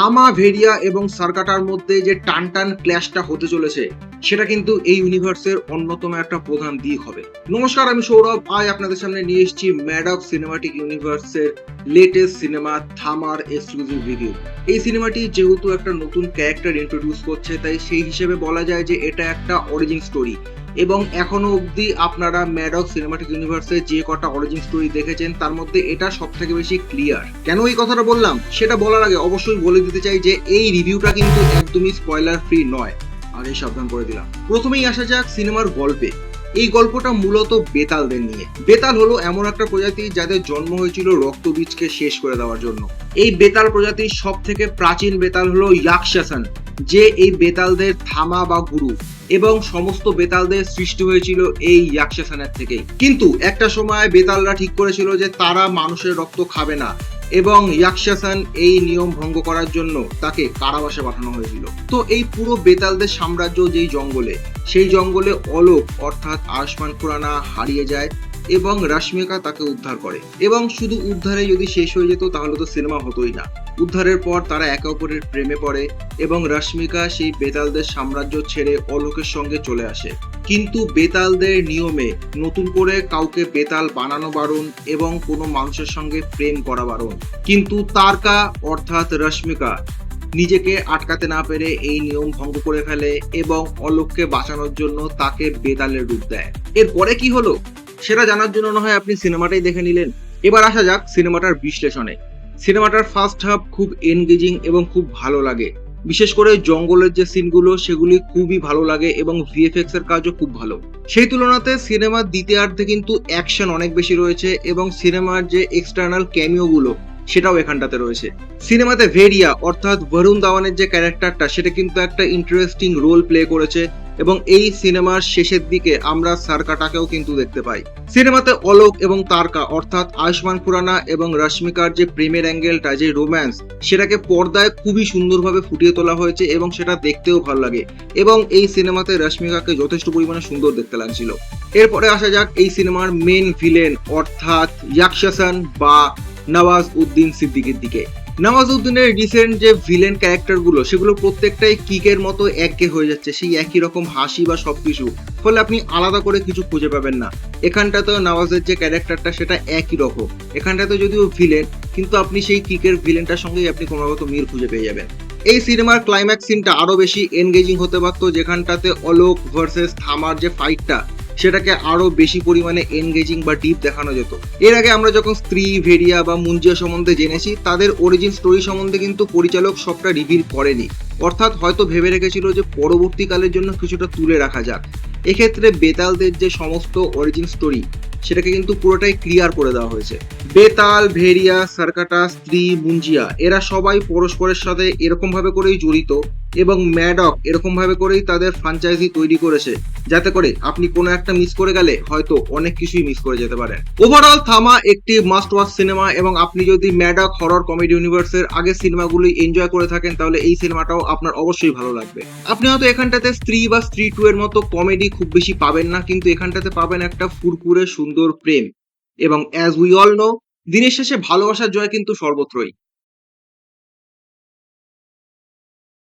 থামা ভেরিয়া এবং সার্কাটার মধ্যে যে টান টান ক্ল্যাশটা হতে চলেছে, সেটা কিন্তু এই ইউনিভার্সের অন্যতম একটা প্রধান দিক হবে। নমস্কার, আমি সৌরভ। আজ আপনাদের সামনে নিয়ে এসেছি ম্যাডক সিনেমাটিক ইউনিভার্সের লেটেস্ট সিনেমা থামার এক্সক্লুসিভ রিভিউ এই সিনেমাটি যেহেতু একটা নতুন ক্যারেক্টার ইন্ট্রোডিউস করছে, তাই সেই হিসেবে বলা যায় যে এটা একটা অরিজিন স্টোরি এবং এখনও অবধি আপনারা ম্যাডক সিনেমাটিক ইউনিভার্সে যে কটা অরিজিন স্টোরি দেখেছেন, তার মধ্যে এটা সব থেকে বেশি ক্লিয়ার কেন এই কথাটা বললাম? সেটা বলার আগে অবশ্যই বলে দিতে চাই যে এই রিভিউটা কিন্তু একদমই স্পয়লার ফ্রি নয়। আগে সাবধান করে দিলাম। প্রথমেই আসা যাক সিনেমার গল্পে। এই গল্পটা মূলত বেতালদের নিয়ে। বেতাল হলো এমন একটা প্রজাতি যাদের জন্ম হয়েছিল রক্তবীজকে শেষ করে দেওয়ার জন্য। এই বেতাল প্রজাতির সব থেকে প্রাচীন বেতাল হলো ইয়াকশাসন যে এই বেতালদের থামা বা গুরু। এবং সমস্ত বেতালদের সৃষ্টি হয়েছিল এই ইয়াকশাসনের থেকেই। কিন্তু একটা সময় বেতালরা ঠিক করেছিল যে তারা মানুষের রক্ত খাবে না এবং ইয়াকশাসন এই নিয়ম ভঙ্গ করার জন্য তাকে কারাবাসে পাঠানো হয়েছিল। তো এই পুরো বেতালদের সাম্রাজ্য যেই জঙ্গলে, সেই জঙ্গলে অলোক অর্থাৎ আয়ুষ্মান খুরানা হারিয়ে যায় এবং রাশ্মিকা তাকে উদ্ধার করে। এবং শুধু উদ্ধারে যদি শেষ হয়ে যেত, তাহলে তো সিনেমা হতোই না। উদ্ধারের পর তারা একে অপরের প্রেমে পড়ে এবং রাশ্মিকা সেই বেতালদের সাম্রাজ্য ছেড়ে অলোকের সঙ্গে চলে আসে। কিন্তু বেতালদের নিয়মে নতুন করে কাউকে বেতাল বানানো বারণ এবং কোনো মানুষের সঙ্গে প্রেম করা বারণ। কিন্তু তারকা অর্থাৎ রশ্মিকা নিজেকে আটকাতে না পেরে এই নিয়ম ভঙ্গ করে ফেলে এবং অলোককে বাঁচানোর জন্য তাকে বেতালের রূপ দেয়। এরপরে কি হলো? সেটা জানার জন্য না হয় আপনি সিনেমাটাই দেখে নিলেন। এবার আসা যাক সিনেমাটার বিশ্লেষণে। সিনেমাটার ফার্স্ট হাফ খুব এনগেজিং এবং খুব ভালো লাগে। বিশেষ করে জঙ্গলের যে সিনগুলো, সেগুলি খুবই ভালো লাগে এবং ভিএফএক্স এর কাজও খুব ভালো। সেই তুলনাতে সিনেমার দ্বিতীয়ার্ধে কিন্তু অ্যাকশন অনেক বেশি রয়েছে এবং সিনেমার যে এক্সটার্নাল ক্যামিও গুলো সেটাও এখানটাতে রয়েছে। সিনেমাতে ভেরিয়া, অর্থাৎ বরুণ দাওয়ানের যে ক্যারেক্টারটা সেটা কিন্তু একটা ইন্টারেস্টিং রোল প্লে করেছে। এবং এই সিনেমার শেষের দিকে আমরা সার্কাটাকেও কিন্তু দেখতে পাই। সিনেমাতে অলোক এবং তারকা অর্থাৎ আয়ুষ্মান খুরানা এবং রশ্মিকার যে প্রেমের অ্যাঙ্গেলটা, যে রোম্যান্স, সেটাকে পর্দায় খুবই সুন্দরভাবে ফুটিয়ে তোলা হয়েছে এবং সেটা দেখতেও ভালো লাগে এবং এই সিনেমাতে রশ্মিকাকে যথেষ্ট পরিমাণে সুন্দর দেখতে লাগছিল। এরপরে আসা যাক এই সিনেমার মেন ভিলেন অর্থাৎ ইয়াকশাসন বা নওয়াজ উদ্দিন সিদ্দিকের দিকে। নওয়াজ উদ্দিনের রিসেন্ট যে ভিলেন ক্যারেক্টারগুলো সেগুলো প্রত্যেকটাই কিকের মতো এককে হয়ে যাচ্ছে, সেই একই রকম হাসি বা সবকিছু। ফলে আপনি আলাদা করে কিছু খুঁজে পাবেন না। এখানটাতে নওয়াজের যে ক্যারেক্টারটা সেটা একই রকম। এখানটাতে যদিও ভিলেন কিন্তু আপনি সেই কিকের ভিলেনটার সঙ্গেই আপনি ক্রমাগত মিল খুঁজে পেয়ে যাবেন। এই সিনেমার ক্লাইম্যাক্স সিনটা আরও বেশি এনগেজিং হতে পারতো, যেখানটাতে অলোক ভার্সেস থামার যে ফাইটটা সেটাকে আরও বেশি পরিমাণে এনগেজিং বা ডিপ দেখানো যেত। এর আগে আমরা যখন স্ত্রী ভেরিয়া বা মুঞ্জিয়া সম্বন্ধে জেনেছি, তাদের অরিজিন স্টোরি সম্বন্ধে কিন্তু পরিচালক সবটা রিভিল করেনি। অর্থাৎ হয়তো ভেবে রেখেছিল যে পরবর্তীকালের জন্য কিছুটা তুলে রাখা যাক। এক্ষেত্রে বেতালদের যে সমস্ত অরিজিন স্টোরি সেটাকে কিন্তু পুরোটাই ক্লিয়ার করে দেওয়া হয়েছে। বেতাল, ভেরিয়া সার্কাটা স্ত্রী মুঞ্জিয়া, এরা সবাই পরস্পরের সাথে এরকম ভাবে করেই জড়িত এবং ম্যাডক এরকম ভাবে করেই তাদের ফ্রাঞ্চাইজি তৈরি করেছে। যাতে করে আপনি কোনো একটা মিস করে গেলে হয়তো অনেক কিছুই মিস করে যেতে পারেন। ওভারঅল থামা একটি মাস্ট ওয়াচ সিনেমা এবং আপনি যদি ম্যাডক হরর কমেডি ইউনিভার্সের আগের সিনেমাগুলি এনজয় করে থাকেন, তাহলে এই সিনেমাটাও আপনার অবশ্যই ভালো লাগবে। আপনি হয়তো এখানটাতে স্ত্রী বা স্ত্রী টু এর মতো কমেডি খুব বেশি পাবেন না, কিন্তু এখানটাতে পাবেন একটা ফুরফুরে সুন্দর প্রেম। এবং অ্যাজ উই অল নো দিনের শেষে ভালোবাসার জয় কিন্তু সর্বত্রই।